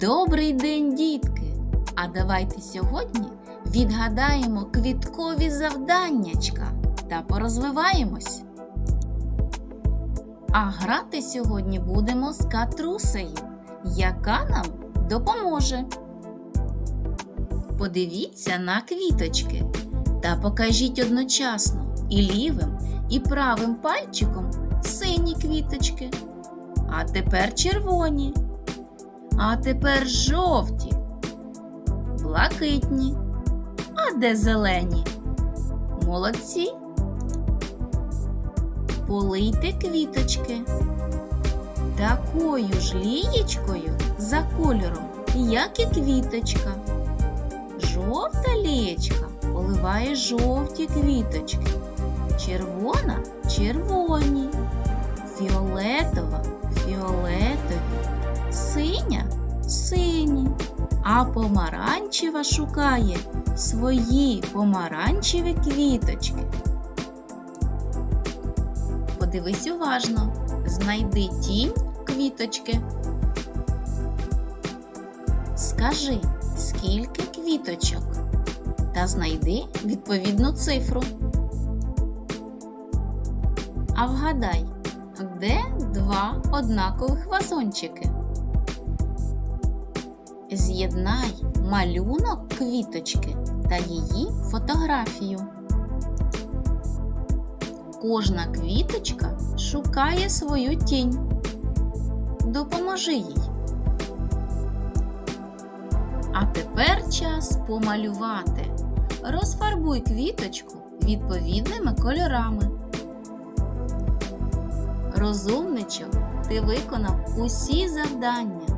Добрий день, дітки! А давайте сьогодні відгадаємо квіткові завданнячка та порозвиваємось. А грати сьогодні будемо з катрусею, яка нам допоможе. Подивіться на квіточки та покажіть одночасно і лівим, і правим пальчиком сині квіточки. А тепер червоні. А тепер жовті, блакитні. А де зелені? Молодці. Полийте квіточки. Такою ж лієчкою за кольором, як і квіточка. Жовта лієчка поливає жовті квіточки. Червона червоні. Фіолетова фіолетові а помаранчева шукає свої помаранчеві квіточки. Подивись уважно, знайди тінь квіточки. Скажи, скільки квіточок, та знайди відповідну цифру. А вгадай, де два однакових вазончики? З'єднай малюнок квіточки та її фотографію. Кожна квіточка шукає свою тінь. Допоможи їй. А тепер час помалювати. Розфарбуй квіточку відповідними кольорами. Розумничок, ти виконав усі завдання.